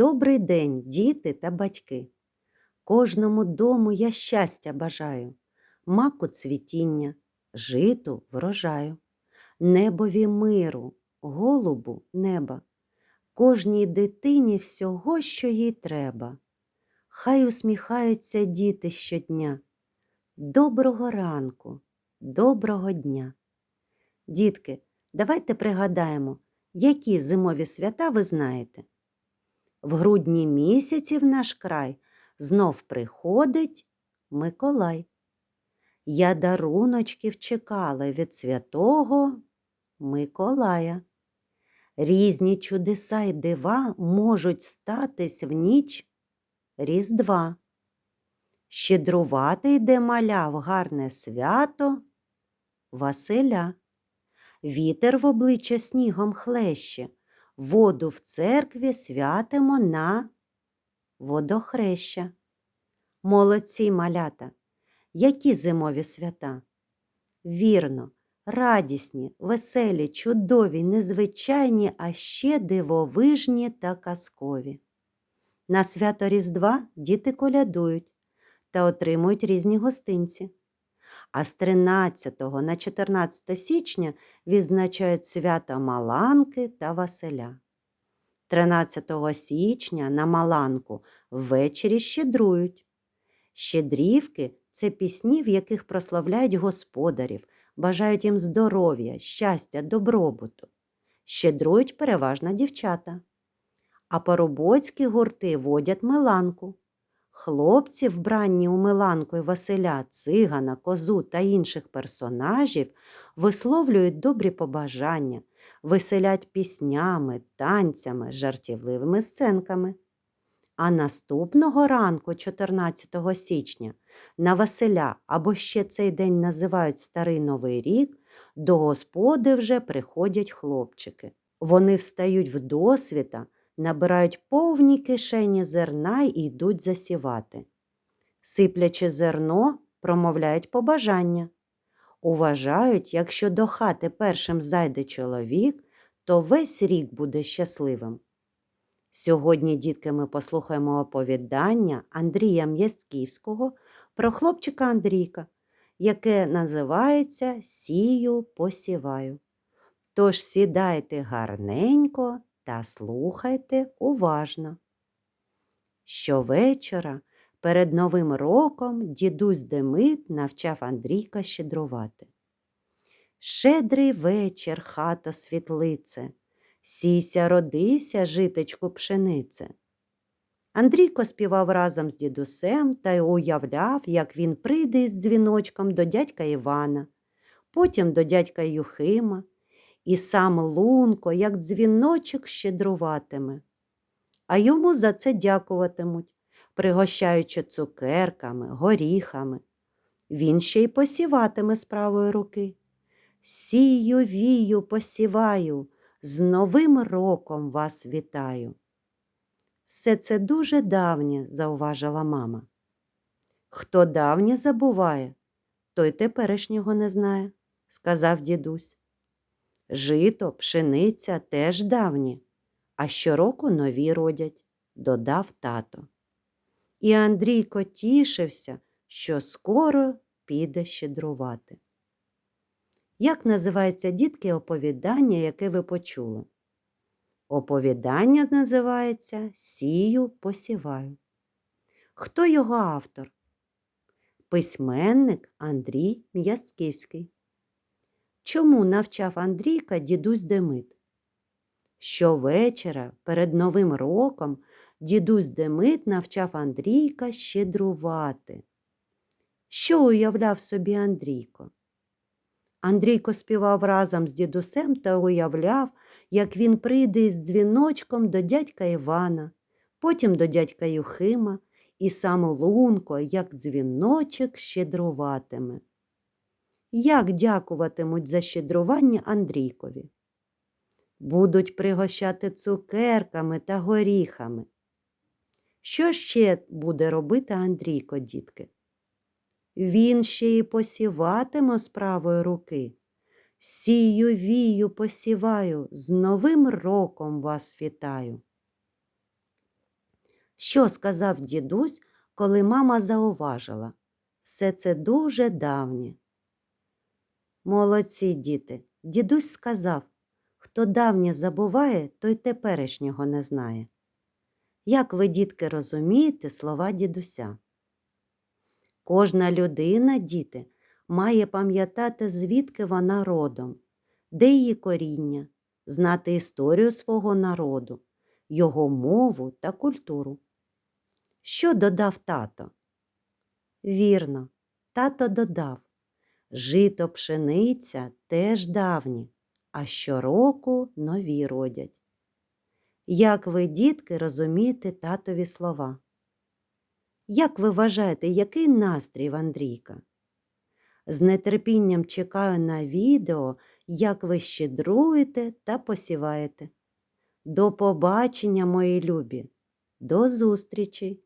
Добрий день, діти та батьки. Кожному дому я щастя бажаю, маку цвітіння, житу врожаю, небові миру, голубу неба, кожній дитині всього, що їй треба. Хай усміхаються діти щодня. Доброго ранку, доброго дня. Дітки, давайте пригадаємо, які зимові свята ви знаєте. В грудні місяці в наш край знов приходить Миколай. Я даруночків чекала від святого Миколая. Різні чудеса й дива можуть статись в ніч Різдва. Щедрувати йде маля в гарне свято Василя. Вітер в обличчя снігом хлеще, воду в церкві святимо на водохреща. Молодці малята, які зимові свята? Вірно, радісні, веселі, чудові, незвичайні, а ще дивовижні та казкові. На свято Різдва діти колядують та отримують різні гостинці. А з 13 на 14 січня відзначають свято Маланки та Василя. 13 січня на Маланку ввечері щедрують. Щедрівки це пісні, в яких прославляють господарів, бажають їм здоров'я, щастя, добробуту. Щедрують переважно дівчата. А поробоцькі гурти водять Миланку. Хлопці, вбранні у Миланку й Василя, цигана, козу та інших персонажів, висловлюють добрі побажання, веселять піснями, танцями, жартівливими сценками. А наступного ранку, 14 січня, на Василя або ще цей день називають Старий Новий рік, до господи вже приходять хлопчики. Вони встають в досвіта, набирають повні кишені зерна і йдуть засівати. Сиплячи зерно, промовляють побажання. Уважають, якщо до хати першим зайде чоловік, то весь рік буде щасливим. Сьогодні, дітки, ми послухаємо оповідання Андрія М'ястківського про хлопчика Андрійка, яке називається Сію посіваю. Тож сідайте гарненько та слухайте уважно. Щовечора перед Новим роком дідусь Демит навчав Андрійка щедрувати. Щедрий вечір, хато світлице, сійся, родися, житечку пшенице. Андрійко співав разом з дідусем та й уявляв, як він прийде із дзвіночком до дядька Івана, потім до дядька Юхима, і сам лунко, як дзвіночок, щедруватиме. А йому за це дякуватимуть, пригощаючи цукерками, горіхами. Він ще й посіватиме з правої руки. Сію, вію, посіваю, з Новим роком вас вітаю. Все це дуже давнє, зауважила мама. Хто давнє забуває, той теперішнього не знає, сказав дідусь. Жито, пшениця теж давні, а щороку нові родять, додав тато. І Андрійко тішився, що скоро піде щедрувати. Як називається дітки оповідання, яке ви почули? Оповідання називається Сію посіваю. Хто його автор? Письменник Андрій М'ясківський. Чому навчав Андрійка дідусь Демит? Щовечора перед Новим роком дідусь Демит навчав Андрійка щедрувати. Що уявляв собі Андрійко? Андрійко співав разом з дідусем та уявляв, як він прийде із дзвіночком до дядька Івана, потім до дядька Юхима, і сам лунко, як дзвіночок, щедруватиме. Як дякуватимуть за щедрування Андрійкові? Будуть пригощати цукерками та горіхами. Що ще буде робити Андрійко, дітки? Він ще й посіватиме з правої руки. Сію, вію, посіваю, з Новим роком вас вітаю. Що сказав дідусь, коли мама зауважила? Все це дуже давнє. Молодці, діти. Дідусь сказав, хто давнє забуває, той теперішнього не знає. Як ви, дітки, розумієте слова дідуся? Кожна людина, діти, має пам'ятати, звідки вона родом, де її коріння, знати історію свого народу, його мову та культуру. Що додав тато? Вірно, тато додав. Жито пшениця теж давні, а щороку нові родять. Як ви, дітки, розумієте татові слова? Як ви вважаєте, який настрій в Андрійка? З нетерпінням чекаю на відео, як ви щедруєте та посіваєте. До побачення, мої любі! До зустрічі!